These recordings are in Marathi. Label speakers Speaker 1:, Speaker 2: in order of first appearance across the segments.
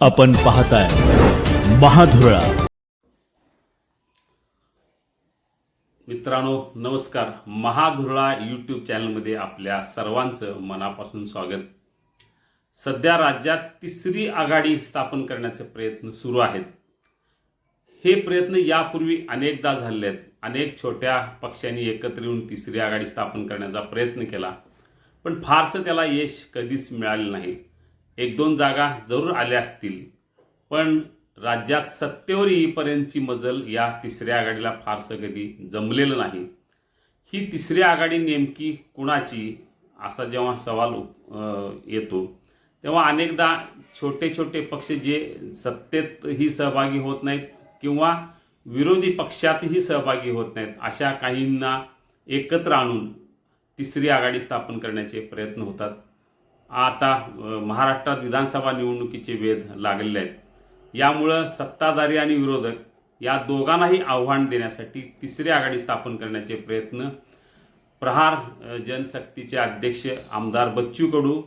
Speaker 1: आपण पाहताय महाधुरळा.
Speaker 2: मित्रांनो नमस्कार. महाधुरळा यूट्यूब चॅनलमध्ये आपल्या सर्वांचं मनापासून स्वागत. सध्या राज्यात तिसरी आघाडी स्थापन करण्याचे प्रयत्न सुरू आहेत. हे प्रयत्न यापूर्वी अनेकदा झाले आहेत अनेक छोट्या पक्षांनी एकत्र येऊन तिसरी आघाडी स्थापन करण्याचा प्रयत्न केला. पण फारसं त्याला यश कधीच मिळाले नाही. एक दोन जागा जरूर आल्या असतील. पण राज्यात सत्तेवर येईपर्यंतची मजल या तिसऱ्या आघाडीला फारसं कधी जमलेलं नाही. ही तिसरी आघाडी नेमकी कुणाची? असा जेव्हा सवाल येतो तेव्हा अनेकदा छोटे छोटे पक्ष जे सत्तेतही सहभागी होत नाहीत किंवा विरोधी पक्षातही सहभागी होत नाहीत अशा काहींना एकत्र आणून तिसरी आघाडी स्थापन करण्याचे प्रयत्न होतात. आता महाराष्ट्रात विधानसभा निवडणुकीचे वेध लागलेले आहेत. यामुळं सत्ताधारी आणि विरोधक या दोघांनाही आव्हान देण्यासाठी तिसरी आघाडी स्थापन करण्याचे प्रयत्न. प्रहार जनशक्तीचे अध्यक्ष आमदार बच्चू कडू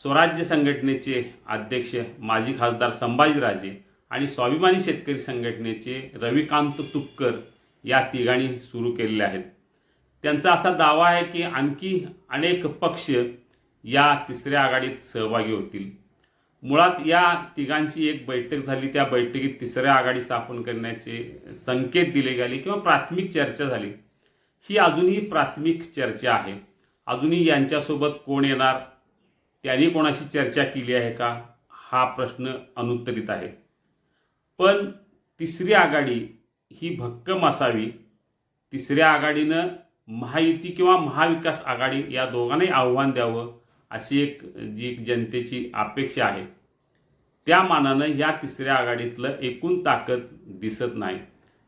Speaker 2: स्वराज्य संघटनेचे अध्यक्ष माजी खासदार संभाजीराजे आणि स्वाभिमानी शेतकरी संघटनेचे रविकांत तुपकर या तिघांनी सुरू केलेले आहेत. त्यांचा असा दावा आहे की आणखी अनेक पक्ष या तिसऱ्या आघाडीत सहभागी होतील. मुळात या तिघांची एक बैठक झाली. त्या बैठकीत तिसऱ्या आघाडी स्थापन करण्याचे संकेत दिले गेले किंवा प्राथमिक चर्चा झाली. ही अजूनही प्राथमिक चर्चा आहे. अजूनही यांच्यासोबत कोण येणार? त्यांनी कोणाशी चर्चा केली आहे का? हा प्रश्न अनुत्तरित आहे. पण तिसरी आघाडी ही भक्कम असावी. तिसऱ्या आघाडीनं महायुती किंवा महाविकास आघाडी या दोघांनाही आव्हान द्यावं. अशी एक जी जनतेची अपेक्षा आहे त्या मानानं या तिसऱ्या आघाडीतलं एकूण ताकद दिसत नाही.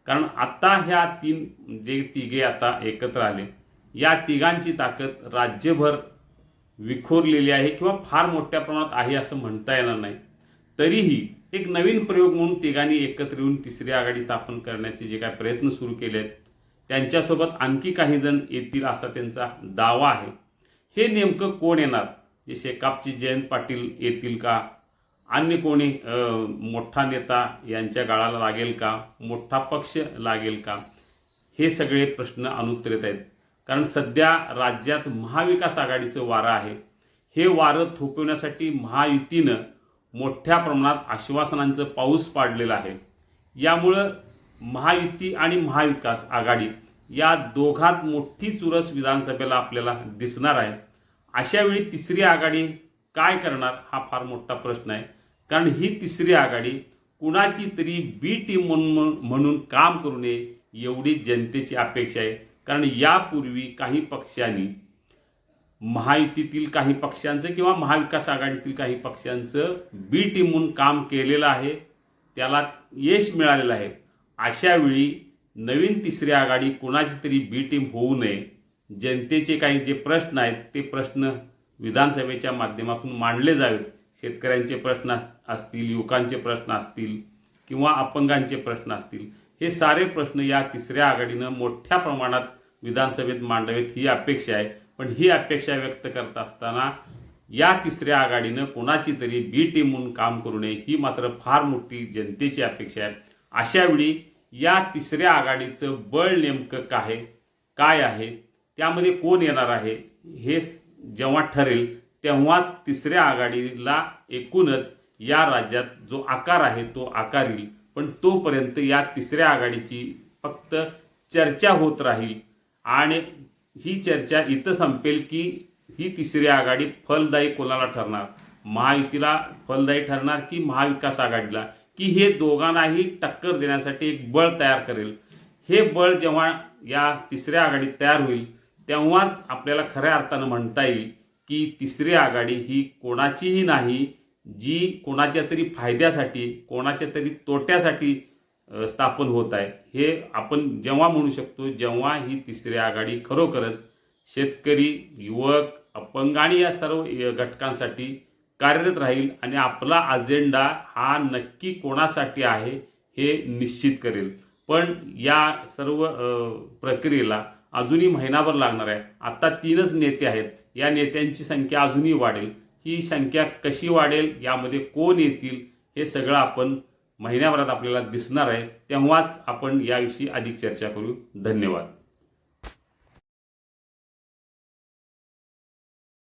Speaker 2: कारण आत्ता ह्या तीन जे तिघे आता एकत्र आले या तिघांची ताकद राज्यभर विखोरलेली आहे किंवा फार मोठ्या प्रमाणात आहे असं म्हणता येणार नाही. तरीही एक नवीन प्रयोग म्हणून तिघांनी एकत्र येऊन तिसरी आघाडी स्थापन करण्याचे जे काय प्रयत्न सुरू केले आहेत त्यांच्यासोबत आणखी काही जण येतील असा त्यांचा दावा आहे. हे नेमकं कोण येणार? जे शेकापची जयंत पाटील येतील का? अन्य कोणी मोठा नेता यांच्या गाळाला लागेल का? मोठा पक्ष लागेल का? हे सगळे प्रश्न अनुत्तरित आहेत. कारण सध्या राज्यात महाविकास आघाडीचं वारं आहे. हे वारं थोपवण्यासाठी महायुतीनं मोठ्या प्रमाणात आश्वासनांचं पाऊस पाडलेलं आहे. यामुळं महायुती आणि महाविकास आघाडी या दोघात मोठी चुरस विधानसभेला आपल्याला दिसणार आहे. अशा वेळी तिसरी आघाडी काय करणार हा फार मोठा प्रश्न आहे. कारण ही तिसरी आघाडी कुणाची तरी बी टीम म्हणून म्हणून काम करू नये एवढी जनतेची अपेक्षा आहे. कारण यापूर्वी काही पक्षांनी महायुतीतील काही पक्षांचं किंवा महाविकास आघाडीतील काही पक्षांचं बी टीम म्हणून काम केलेलं आहे. त्याला यश मिळालेलं आहे. अशावेळी नवीन तिसरी आघाडी कुणाची तरी बी टीम होऊ नये. जनतेचे काही जे प्रश्न आहेत ते प्रश्न विधानसभेच्या माध्यमातून मांडले जावेत. शेतकऱ्यांचे प्रश्न असतील युवकांचे प्रश्न असतील किंवा अपंगांचे प्रश्न असतील हे सारे प्रश्न या तिसऱ्या आघाडीनं मोठ्या प्रमाणात विधानसभेत मांडावेत ही अपेक्षा आहे. पण ही अपेक्षा व्यक्त करत असताना या तिसऱ्या आघाडीनं कोणाची तरी बी टीम म्हणून काम करू नये ही मात्र फार मोठी जनतेची अपेक्षा आहे. अशावेळी या तिसऱ्या आघाडीचं बळ नेमकं काय? काय आहे? त्यामध्ये कोण येणार आहे? हे जेव्हा ठरेल तेव्हाच तिसऱ्या आघाडीला एकूणच या राज्यात जो आकार आहे तो आकार येईल. पण तोपर्यंत या तिसऱ्या आघाडीची फक्त चर्चा होत राहील. आणि ही चर्चा इथं संपेल की ही तिसरी आघाडी फलदायी कोणाला ठरणार? महायुतीला फलदायी ठरणार की महाविकास आघाडीला? की हे दोघांनाही टक्कर देण्यासाठी एक बळ तयार करेल. हे बळ जेव्हा या तिसऱ्या आघाडीत तयार होईल तेव्हाच आपल्याला खऱ्या अर्थानं म्हणता येईल की तिसरी आघाडी ही कोणाचीही नाही जी कोणाच्या तरी फायद्यासाठी कोणाच्या तरी तोट्यासाठी स्थापन होत आहे. हे आपण जेव्हा म्हणू शकतो जेव्हा ही तिसरी आघाडी खरोखरच शेतकरी युवक अपंग आणि या सर्व घटकांसाठी कार्यरत राहील आणि आपला अजेंडा हा नक्की कोणासाठी आहे हे निश्चित करेल. पण या सर्व प्रक्रियेला अजूनही महिनाभर लागणार आहे. आत्ता तीनच नेते आहेत. या नेत्यांची संख्या अजूनही वाढेल. ही संख्या कशी वाढेल यामध्ये कोण येतील हे सगळं आपण महिन्याभरात आपल्याला दिसणार आहे. तेव्हाच आपण याविषयी अधिक चर्चा करू. धन्यवाद.